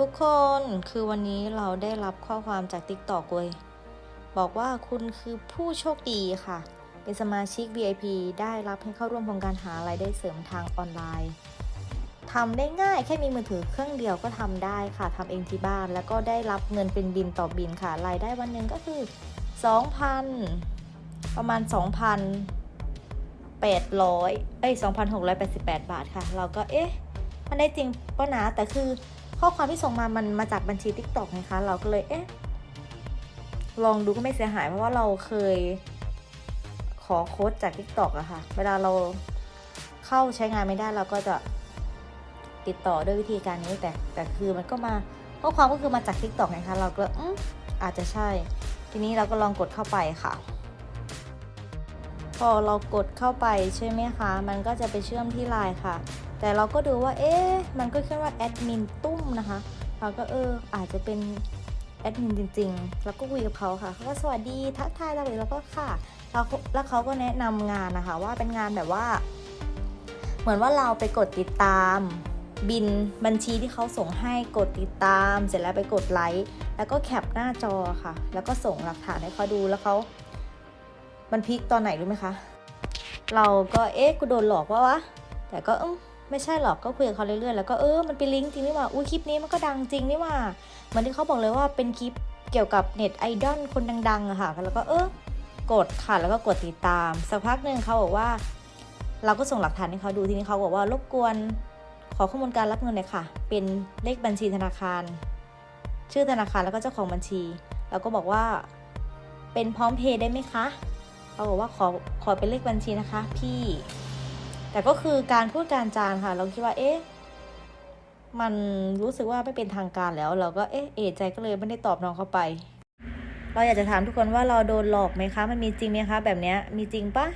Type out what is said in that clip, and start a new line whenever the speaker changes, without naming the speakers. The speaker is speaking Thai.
ทุกคนคือวันนี้เราได้รับข้อความจาก t ิ k t o k เว้ยบอกว่าคุณคือผู้โชคดีค่ะ เป็นสมาชิก VIP ได้รับให้เข้าร่วมโครงการหารายได้เสริมทางออนไลน์ทำได้ง่ายแค่มีมือถือเครื่องเดียวก็ทำได้ค่ะทำเองที่บ้าน แล้วก็ได้รับเงินเป็นบินต่อบินค่ะ รายได้วันหนึ่งก็คือ 2,000 ประมาณ 2,800 เอ้ย 2,688 บาทค่ะ เราก็เอ๊ะ มันได้จริงปะนะแต่คือ ข้อความที่ส่งมามันมาจากบัญชี t ิ k t o k ไงคะ เราก็เลยเอ๊ะลองดูก็ไม่เสียหายเพราะว่าเราเคยขอโค้ดจาก t ิ k t o k อะค่ะ เวลาเราเข้าใช้งานไม่ได้เราก็จะติดต่อด้วยวิธีการนี้แต่แต่คือมันก็มาข้อความก็คือมาจาก t ิ k t o k ไงคะเราก็อืมอาจจะใช่ ทีนี้เราก็ลองกดเข้าไปค่ะ พอเรากดเข้าไปใช่ไหมคะ มันก็จะไปเชื่อมที่ไลน์ค่ะ แต่เราก็ดูว่าเอ๊ะมันก็ขึ้นว่าแอดมินตุ้มนะคะเราก็เอออาจจะเป็นแอดมินจริงๆ แล้วก็คุยกับเขาค่ะเขาก็สวัสดีทักทายเราเลยแล้วก็ค่ะแล้วแล้วเขาก็แนะนำงานนะคะว่าเป็นงานแบบว่า เหมือนว่าเราไปกดติดตามบินบัญชีที่เขาส่งให้กดติดตาม เสร็จแล้วไปกดไลค์แล้วก็แคปหน้าจอค่ะ แล้วก็ส่งหลักฐานให้เขาดูแล้วเขามันพลิกตอนไหนรู้ไหมคะ เราก็เอ๊ะกูโดนหลอกว่าวะแต่ก็อม ไม่ใช่หรอกก็คุยกับเขาเรื่อยๆแล้วก็เออมันเป็นลิงก์จริงนี่ว่าอุ้ยคลิปนี้มันก็ดังจริงนี่ว่าเหมือนที่เขาบอกเลยว่าเป็นคลิปเกี่ยวกับเน็ตไอดอลคนดังๆอะค่ะแล้วก็เออกดค่ะแล้วก็กดติดตามสักพักหนึ่งเขาบอกว่า เราก็ส่งหลักฐานให้เขาดูทีนี้เขาบอกว่ารบกวนขอข้อมูลการรับเงินหน่อยค่ะ เป็นเลขบัญชีธนาคาร ชื่อธนาคารแล้วก็เจ้าของบัญชี เราก็บอกว่า เป็นพร้อมเพย์ได้ไหมคะเขาบอกว่าขอขอเป็นเลขบัญชีนะคะ พี่ แต่ก็คือการพูดการจานค่ะ เราคิดว่าเอ๊ะมันรู้สึกว่าไม่เป็นทางการแล้ว เราก็เอ๊ะเอใจก็เลยไม่ได้ตอบน้องเข้าไป เราอยากจะถามทุกคนว่าเราโดนหลอกไหมคะ มันมีจริงไหมคะ แบบเนี้ยมีจริงปะ